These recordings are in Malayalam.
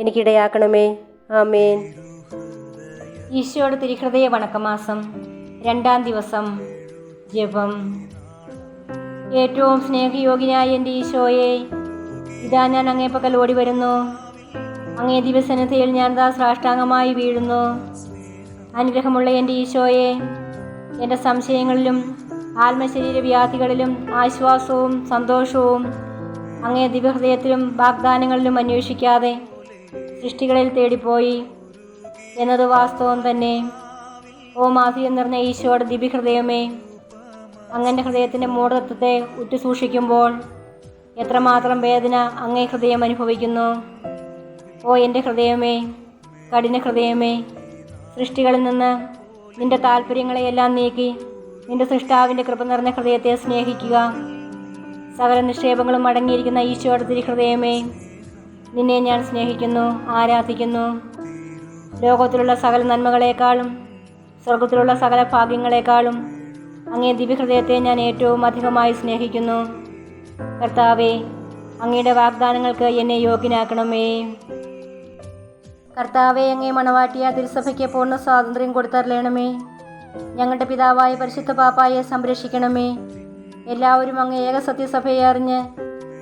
എനിക്കിടയാക്കണമേ. ആമേൻ. ഈശോയുടെ തിരുഹൃദയ വണക്കമാസം രണ്ടാം ദിവസം ജപം. ഏറ്റവും സ്നേഹയോഗ്യനായ എന്റെ ഈശോയെ ഇതാ ഞാൻ അങ്ങേ പകൽ ഓടി വരുന്നു അങ്ങേ ദിവസനതയിൽ ഞാൻ ദാ സാഷ്ടാംഗമായി വീഴുന്നു. അനുഗ്രഹമുള്ള എന്റെ ഈശോയെ എന്റെ സംശയങ്ങളിലും ആത്മശരീര വ്യാധികളിലും ആശ്വാസവും സന്തോഷവും അങ്ങേ ദിവഹൃദയത്തിലും വാഗ്ദാനങ്ങളിലും അന്വേഷിക്കാതെ സൃഷ്ടികളിൽ തേടിപ്പോയി എന്നത് വാസ്തവം തന്നെ. ഓ മാഫി നിറഞ്ഞ ഈശോയുടെ ദിവ്യഹൃദയമേ അങ്ങന്റെ ഹൃദയത്തിന്റെ മൂഢത്വത്തെ ഉറ്റുസൂക്ഷിക്കുമ്പോൾ എത്രമാത്രം വേദന അങ്ങേ ഹൃദയം അനുഭവിക്കുന്നു. ഓ എന്റെ ഹൃദയമേ കഠിന ഹൃദയമേ സൃഷ്ടികളിൽ നിന്ന് നിന്റെ താല്പര്യങ്ങളെയെല്ലാം നീക്കി നിന്റെ സൃഷ്ടാവിന്റെ കൃപ നിറഞ്ഞ ഹൃദയത്തെ സ്നേഹിക്കുക. സകല നിക്ഷേപങ്ങളും അടങ്ങിയിരിക്കുന്ന ഈശോയുടെ തിരുഹൃദയമേ നിന്നെ ഞാൻ സ്നേഹിക്കുന്നു ആരാധിക്കുന്നു. ലോകത്തിലുള്ള സകല നന്മകളെക്കാളും സ്വർഗത്തിലുള്ള സകല ഭാഗ്യങ്ങളെക്കാളും അങ്ങേ ദിവ്യഹൃദയത്തെ ഞാൻ ഏറ്റവും അധികമായി സ്നേഹിക്കുന്നു. കർത്താവേ അങ്ങയുടെ വാഗ്ദാനങ്ങൾക്ക് എന്നെ യോഗ്യനാക്കണമേ. കർത്താവെ അങ്ങേ മണവാട്ടിയ തിരുസഭയ്ക്ക് പൂർണ സ്വാതന്ത്ര്യം കൊടുത്തരലേണമേ. ഞങ്ങളുടെ പിതാവായ പരിശുദ്ധ പാപ്പായെ സംരക്ഷിക്കണമേ. എല്ലാവരും അങ്ങ് ഏക സത്യസഭയെ അറിഞ്ഞ്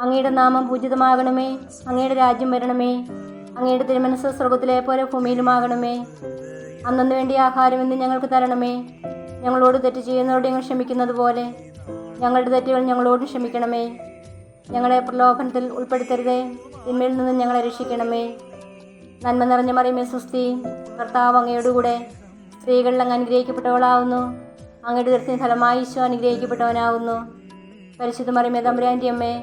അങ്ങയുടെ നാമം പൂജിതമാകണമേ. അങ്ങയുടെ രാജ്യം വരണമേ. അങ്ങയുടെ തിരുമനസ് സ്വർഗത്തിലെ പോലെ ഭൂമിയിലുമാകണമേ. അന്നു വേണ്ടി ആഹാരം ഇന്ന് ഞങ്ങൾക്ക് തരണമേ. ഞങ്ങളോട് തെറ്റ് ചെയ്യുന്നവരോട് ഞങ്ങൾ ക്ഷമിക്കുന്നത് പോലെ. ഞങ്ങളുടെ തെറ്റുകൾ ഞങ്ങളോട് ക്ഷമിക്കണമേ. ഞങ്ങളെ പ്രലോഭനത്തിൽ ഉൾപ്പെടുത്തരുതേ. തിന്മയിൽ നിന്ന് ഞങ്ങളെ രക്ഷിക്കണമേ. നന്മ നിറഞ്ഞ മറിയമേ സുസ്തി ഭർത്താവ് അങ്ങയുടെ കൂടെ സ്ത്രീകളിൽ അങ്ങ് അനുഗ്രഹിക്കപ്പെട്ടവളാവുന്നു. അങ്ങയുടെ ദർശന ഫലമായി ഈശോ അനുഗ്രഹിക്കപ്പെട്ടവനാവുന്നു. പരിശുദ്ധ മറിയമേ തമ്പുരാന്റെ അമ്മേ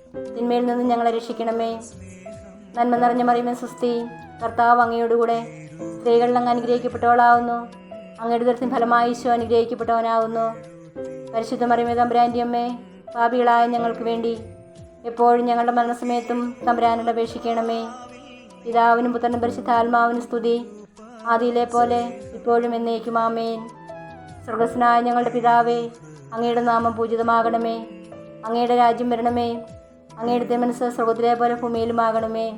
തിന്മയിൽ നിന്ന് ഞങ്ങളെ രക്ഷിക്കണമേ. നന്മ നിറഞ്ഞ മറിയമേ സുസ്തി കർത്താവ് അങ്ങയോടുകൂടെ സ്ത്രീകളിൽ അങ്ങ് അനുഗ്രഹിക്കപ്പെട്ടവളാവുന്നു. അങ്ങയുടെ ദർശനം ഫലമായി ഈശോ അനുഗ്രഹിക്കപ്പെട്ടവനാവുന്നു. പരിശുദ്ധ മറിയമേ തമ്പുരാന്റെ അമ്മേ പാപികളായ ഞങ്ങൾക്ക് വേണ്ടി എപ്പോഴും ഞങ്ങളുടെ മരണസമയത്തും തമ്പുരാനോട് അപേക്ഷിക്കണമേ. പിതാവിനും പുത്രനും പരിശുദ്ധാത്മാവിനും സ്തുതി. ആദിയിലെ പോലെ ഇപ്പോഴും എന്നേക്കും ആമേൻ. സ്വർഗസ്നായ ഞങ്ങളുടെ പിതാവേ അങ്ങയുടെ നാമം പൂജിതമാകണമേ. അങ്ങയുടെ രാജ്യം വരണമേ. അങ്ങയുടെ മനസ്സ് സ്വർഗത്തിലെ പോലെ ഭൂമിയിലുമാകണമേ.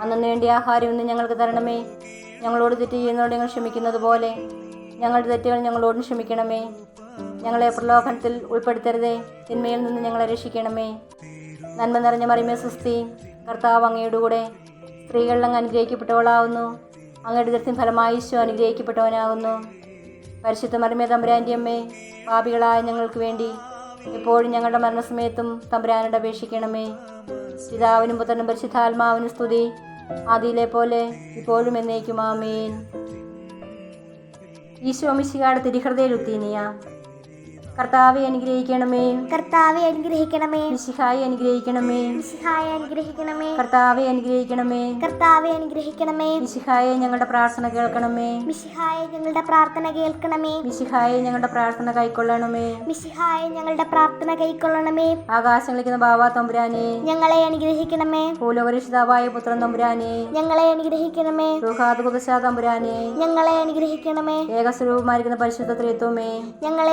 അന്നു വേണ്ടി ആഹാരം ഇന്ന് ഞങ്ങൾക്ക് തരണമേ. ഞങ്ങളോട് തെറ്റ് ചെയ്യുന്നതോട് ഞങ്ങൾ ക്ഷമിക്കുന്നത് പോലെ ഞങ്ങളുടെ തെറ്റുകൾ ഞങ്ങളോടും ക്ഷമിക്കണമേ. ഞങ്ങളെ പ്രലോഭനത്തിൽ ഉൾപ്പെടുത്തരുതേ. തിന്മയിൽ നിന്ന് ഞങ്ങളെ രക്ഷിക്കണമേ. നന്മ നിറഞ്ഞ മറിമേ സുസ്തി കർത്താവ് അങ്ങയുടെ കൂടെ സ്ത്രീകളിൽ അങ്ങ് അനുഗ്രഹിക്കപ്പെട്ടവളാവുന്നു. അങ്ങയുടെ ദൃത്യം ഫലമായി ഈശോ അനുഗ്രഹിക്കപ്പെട്ടവനാകുന്നു. പരിശുദ്ധ മറിമേ തമ്പുരാന്റെ അമ്മേ പാപികളായ ഞങ്ങൾക്ക് വേണ്ടി എപ്പോഴും ഞങ്ങളുടെ മരണസമയത്തും തമ്പുരാനോട് അപേക്ഷിക്കണമേ. പിതാവിനും പുത്രനും പരിശുദ്ധാത്മാവിനും സ്തുതി. ആദിയിലെ പോലെ ഇപ്പോഴും എന്നേക്കും ആമേൻ. ഈശോ ലുത്തീനിയ കർത്താവെ അനുഗ്രഹിക്കണമേ. കർത്താവെ അനുഗ്രഹിക്കണമേ. മിശിഹായി അനുഗ്രഹിക്കണമേ. മിശിഹായെ അനുഗ്രഹിക്കണമേ. കർത്താവെ അനുഗ്രഹിക്കണമേ. കർത്താവെ അനുഗ്രഹിക്കണമേ. മിശിഹായെ ഞങ്ങളുടെ പ്രാർത്ഥന കേൾക്കണമേ. മിശിഹായെ ഞങ്ങളുടെ പ്രാർത്ഥന കേൾക്കണമേ. മിശിഹായെ ഞങ്ങളുടെ പ്രാർത്ഥന കൈക്കൊള്ളണമേ. മിശിഹായെ ഞങ്ങളുടെ പ്രാർത്ഥന കൈക്കൊള്ളണമേ. ആകാശങ്ങളിക്കുന്ന ബാബാ തമ്പുരാനെ. ഞങ്ങളെ അനുഗ്രഹിക്കണമേ. ഭൂലോകരക്ഷിതാവായ പുത്രൻ തമ്പുരാനെ. ഞങ്ങളെ അനുഗ്രഹിക്കണമേ. റുഹാദ് തമ്പുരാനെ. ഞങ്ങളെ അനുഗ്രഹിക്കണമേ. ഏകസ്വരൂപമായിരിക്കുന്ന പരിശുദ്ധ ത്രിത്വമേ. ഞങ്ങളെ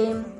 você.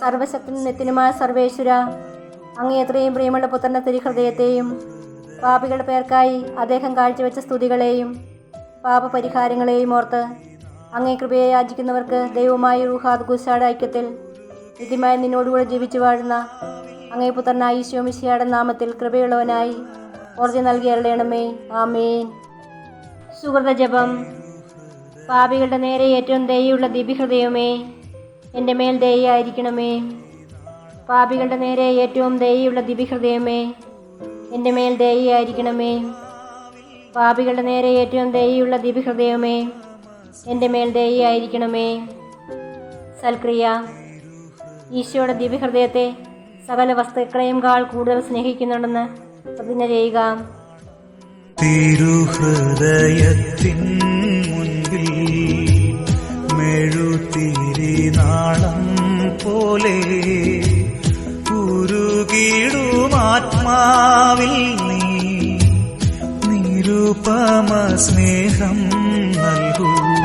സർവശക്തനും നിത്യനുമായ സർവേശ്വര അങ്ങേത്രയും പ്രിയമുള്ള പുത്രന്റെ തിരുഹൃദയത്തെയും പാപികളുടെ പേർക്കായി അദ്ദേഹം കാഴ്ചവെച്ച സ്തുതികളെയും പാപപരിഹാരങ്ങളെയും ഓർത്ത് അങ്ങേ കൃപയെ യാചിക്കുന്നവർക്ക് ദൈവമായ റുഹാദ് ഗുസാഡ് ഐക്യത്തിൽ നിത്യമായി നിന്നോടുകൂടെ ജീവിച്ചു വാഴുന്ന അങ്ങേ പുത്രനായി ശോമിശിയുടെ നാമത്തിൽ കൃപയുള്ളവനായി ഓർജി നൽകി ആമേൻ. സുഹൃത ജപം പാപികളുടെ നേരെ ഏറ്റവും ദയുള്ള ദിവ്യഹൃദയമേ എന്റെ മേൽ ദയായിരിക്കണമേ പാപികളുടെ നേരെ ഏറ്റവും ദയുള്ള ദിവ്യഹൃദയമേ എന്റെ മേൽ ദയായിരിക്കണമേ പാപികളുടെ നേരെ ഏറ്റവും ദയുള്ള ദിവ്യഹൃദയമേ എന്റെ മേൽ ദയായിരിക്കണമേ സൽക്രിയ ഈശോയുടെ ദിവ്യഹൃദയത്തെ സകല വസ്തുക്കളെയും കാൾ കൂടുതൽ സ്നേഹിക്കുന്നുണ്ടെന്ന് പ്രതിജ്ഞ ചെയ്യുക. തിരുഹൃദയത്തിൻ പോലെ ഉരുകിടുമാത്മാവിൽ നീ. നിരുപമ സ്നേഹം നൽകൂ.